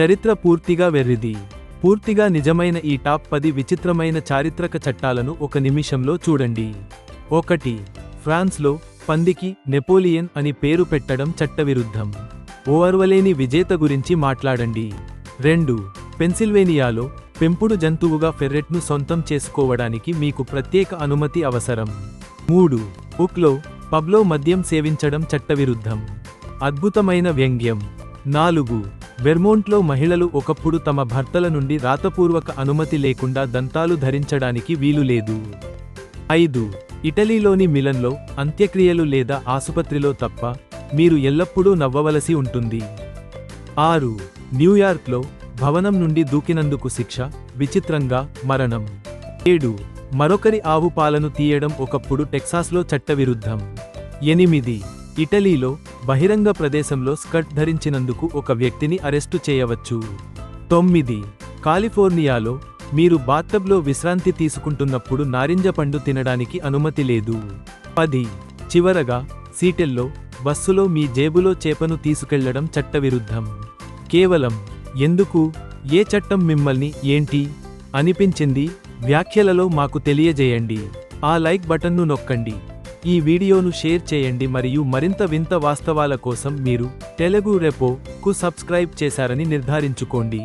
చరిత్ర పూర్తిగా వెర్రిది. పూర్తిగా నిజమైన ఈ టాప్ పది విచిత్రమైన చారిత్రక చట్టాలను ఒక నిమిషంలో చూడండి. ఒకటి ఫ్రాన్స్లో పందికి నెపోలియన్ అని పేరు పెట్టడం చట్టవిరుద్ధం. ఓర్వలేని విజేత గురించి మాట్లాడండి. రెండు పెన్సిల్వేనియాలో పెంపుడు జంతువుగా ఫెర్రెట్ను సొంతం చేసుకోవడానికి మీకు ప్రత్యేక అనుమతి అవసరం. మూడు ఉక్లో పబ్లో మద్యం సేవించడం చట్టవిరుద్ధం. అద్భుతమైన వ్యంగ్యం. నాలుగు వెర్మోంట్లో మహిళలు ఒకప్పుడు తమ భర్తల నుండి రాతపూర్వక అనుమతి లేకుండా దంతాలు ధరించడానికి వీలు లేదు. ఐదు. ఇటలీలోని మిలన్లో అంత్యక్రియలు లేదా ఆసుపత్రిలో తప్ప మీరు ఎల్లప్పుడూ నవ్వవలసి ఉంటుంది. ఆరు. న్యూయార్క్లో భవనం నుండి దూకినందుకు శిక్ష విచిత్రంగా మరణం. ఏడు. మరొకరి ఆవు పాలను తీయడం ఒకప్పుడు టెక్సాస్లో చట్టవిరుద్ధం. ఎనిమిది. ఇటలీలో బహిరంగ ప్రదేశంలో స్కర్ట్ ధరించినందుకు ఒక వ్యక్తిని అరెస్టు చేయవచ్చు. తొమ్మిది. కాలిఫోర్నియాలో మీరు బాత్తబ్లో విశ్రాంతి తీసుకుంటున్నప్పుడు నారింజ పండు తినడానికి అనుమతి లేదు. పది. చివరగా సీటెల్లో బస్సులో మీ జేబులో చేపను తీసుకెళ్ళడం చట్టవిరుద్ధం. కేవలం ఎందుకు? ఏ చట్టం మిమ్మల్ని ఏంటి అనిపించింది. వ్యాఖ్యలలో మాకు తెలియజేయండి. ఆ లైక్ బటన్ను నొక్కండి. ఈ వీడియోను షేర్ చేయండి మరియు మరింత వింత వాస్తవాల కోసం మీరు తెలుగు రెపో కు సబ్స్క్రైబ్ చేశారని నిర్ధారించుకోండి.